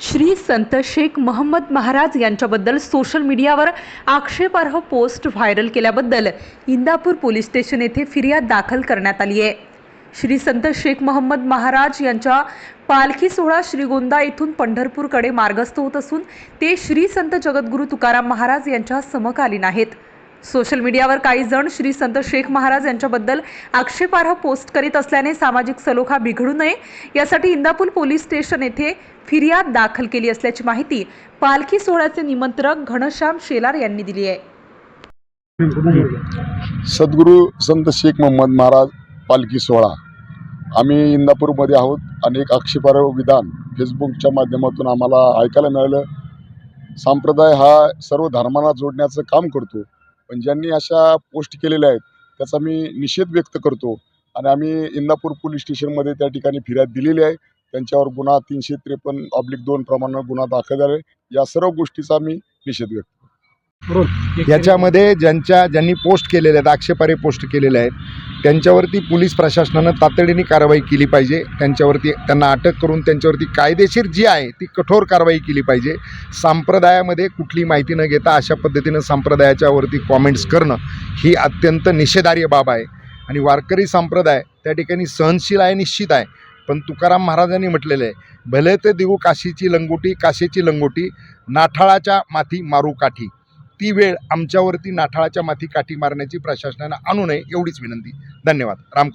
श्री संत शेख महम्मद महाराज यांच्याबद्दल सोशल मीडियावर आक्षेपार्ह पोस्ट व्हायरल केल्याबद्दल इंदापूर पोलीस स्टेशन येथे फिर्याद दाखल करण्यात आली आहे. श्री संत शेख महम्मद महाराज यांच्या पालखी सोहळा श्रीगोंदा येथून पंढरपूरकडे मार्गस्थ होत असून ते श्री संत जगद्गुरू तुकाराम महाराज यांच्या समकालीन आहेत. सोशल मीडियावर काही जण श्री संत शेख महाराज यांच्याबद्दल आक्षेपार्ह पोस्ट करीत असल्याने सामाजिक सलोखा बिघडू नये. यासाठी इंदापूर पोलीस स्टेशन येथे फिर्याद दाखल केली असल्याची माहिती पालखी सोहळ्याचे निमंत्रक घनश्याम शेलार यांनी दिली आहे. सद्गुरू संत शेख मोहम्मद महाराज पालखी सोहळा. आम्ही इंदापूरमध्ये आहोत. अनेक आक्षेपार्ह विधान फेसबुकच्या माध्यमातून आम्हाला ऐकायला मिळालं. संप्रदाय हा सर्व धर्मांना जोडण्याचं काम करतो. पण ज्यांनी अशा पोस्ट केलेल्या आहेत त्याचा मी निषेध व्यक्त करतो. आणि आम्ही इंदापूर पोलीस स्टेशनमध्ये त्या ठिकाणी फिर्याद दिलेली आहे. त्यांच्यावर गुन्हा तीनशे त्रेपन्न ऑब्लिक दोन प्रमाणे गुन्हा दाखल झाला आहे. या सर्व गोष्टीचा मी निषेध व्यक्त याच्यामध्ये ज्यांच्या ज्यांनी पोस्ट केलेल्या आहेत आक्षेपारे पोस्ट केलेल्या आहेत त्यांच्यावरती पोलीस प्रशासनानं तातडीने कारवाई केली पाहिजे. त्यांच्यावरती त्यांना अटक करून त्यांच्यावरती कायदेशीर जी आहे ती कठोर कारवाई केली पाहिजे. संप्रदायामध्ये कुठली माहिती न घेता अशा पद्धतीनं संप्रदायाच्यावरती कॉमेंट्स करणं ही अत्यंत निषेधार्य बाब आहे. आणि वारकरी संप्रदाय त्या ठिकाणी सहनशील आहे निश्चित आहे. पण तुकाराम महाराजांनी म्हटलेलं आहे भले ते देऊ काशीची लंगोटी काशीची लंगोटी नाठाळाच्या माथी मारू काठी. ती वेळ आमच्यावरती नाठाळाच्या माथी काठी मारण्याची प्रशासनानं आणू नये एवढीच विनंती. धन्यवाद. राम